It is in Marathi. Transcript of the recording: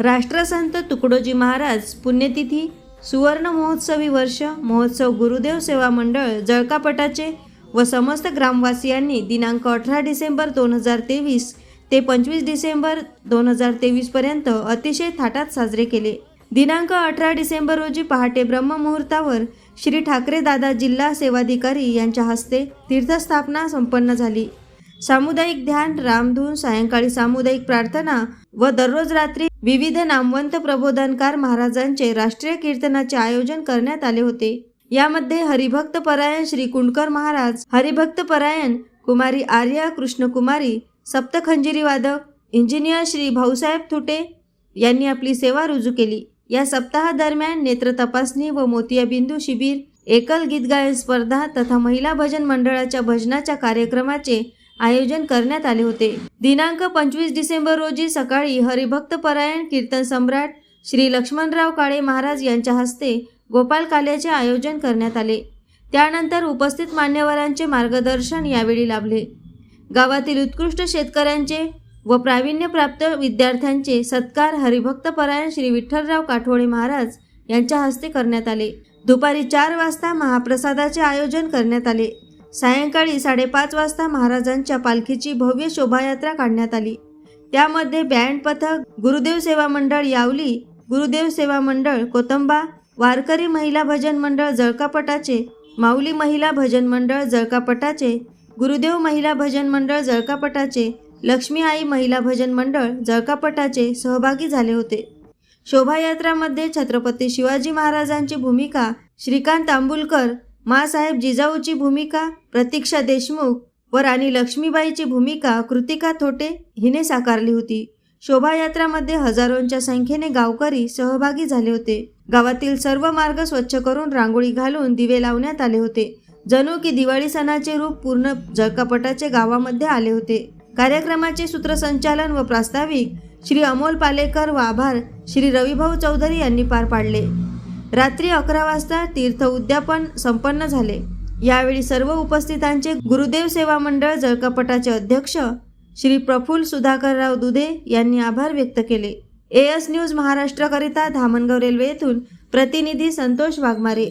राष्ट्रसंत तुकडोजी महाराज पुण्यतिथी सुवर्ण महोत्सवी वर्ष महोत्सव गुरुदेव सेवा मंडळ जळकापटाचे व समस्त ग्रामवासियांनी दिनांक अठरा डिसेंबर दोन हजार तेवीस ते पंचवीस डिसेंबर दोन हजार तेवीसपर्यंत अतिशय थाटात साजरे केले. दिनांक अठरा डिसेंबर रोजी पहाटे ब्रह्ममुहूर्तावर श्री ठाकरे दादा जिल्हा सेवाधिकारी यांच्या हस्ते तीर्थस्थापना संपन्न झाली. सामुदायिक ध्यान रामधून सायंकाळी सामुदायिक प्रार्थना व दररोज रात्री विविध नामवंत प्रबोधनकार महाराजांचे राष्ट्रीय कीर्तनाचे आयोजन करण्यात आले होते. यामध्ये हरिभक्त परायण श्री कुंडकर महाराज हरिभक्त परायण कुमारी आर्या कृष्णकुमारी सप्तखंजिरी वादक इंजिनियर श्री भाऊसाहेब थुटे यांनी आपली सेवा रुजू केली. या सप्ताहादरम्यान नेत्र तपासणी व मोतियाबिंदू शिबिर एकल गीत गायन स्पर्धा तथा महिला भजन मंडळाच्या भजनाच्या कार्यक्रमाचे आयोजन करण्यात आले होते. दिनांक पंचवीस डिसेंबर रोजी सकाळी हरिभक्त परायण कीर्तन सम्राट श्री लक्ष्मणराव काळे महाराज यांच्या हस्ते गोपाल काल्याचे आयोजन करण्यात आले. त्यानंतर उपस्थित मान्यवरांचे मार्गदर्शन यावेळी लाभले. गावातील उत्कृष्ट शेतकऱ्यांचे व प्रावीण्यप्राप्त विद्यार्थ्यांचे सत्कार हरिभक्त परायण श्री विठ्ठलराव काठोळे महाराज यांच्या हस्ते करण्यात आले. दुपारी चार वाजता महाप्रसादाचे आयोजन करण्यात आले. सायंकाळी साडेपाच वाजता महाराजांच्या पालखीची भव्य शोभायात्रा काढण्यात आली. त्यामध्ये बँड पथक गुरुदेव सेवा मंडळ यावली गुरुदेव सेवा मंडळ कोतंबा वारकरी महिला भजन मंडळ जळकापटाचे माऊली महिला भजन मंडळ जळकापटाचे गुरुदेव महिला भजन मंडळ जळकापटाचे लक्ष्मी आई महिला भजन मंडळ जळकापटाचे सहभागी झाले होते. शोभायात्रामध्ये छत्रपती शिवाजी महाराजांची भूमिका श्रीकांत आंबुलकर मासाहेब जिजाऊची भूमिका प्रतीक्षा देशमुख व राणी लक्ष्मीबाईची भूमिका कृतिका थोटे हिने साकारली होती. शोभायात्रामध्ये हजारोंच्या संख्येने गावकरी सहभागी झाले होते. गावातील सर्व मार्ग स्वच्छ करून रांगोळी घालून दिवे लावण्यात आले होते. जणू की दिवाळी सणाचे रूप पूर्ण जळकापटाचे गावामध्ये आले होते. कार्यक्रमाचे सूत्रसंचालन व प्रास्ताविक श्री अमोल पालेकर व आभार श्री रविभाऊ चौधरी यांनी पार पाडले. रात्री अकरा वाजता तीर्थ उद्यापन संपन्न झाले. यावेळी सर्व उपस्थितांचे गुरुदेव सेवा मंडळ जळकापटाचे अध्यक्ष श्री प्रफुल्ल सुधाकरराव दुधे यांनी आभार व्यक्त केले. एएस न्यूज महाराष्ट्राकरिता धामणगाव रेल्वे येथून प्रतिनिधी संतोष वाघमारे.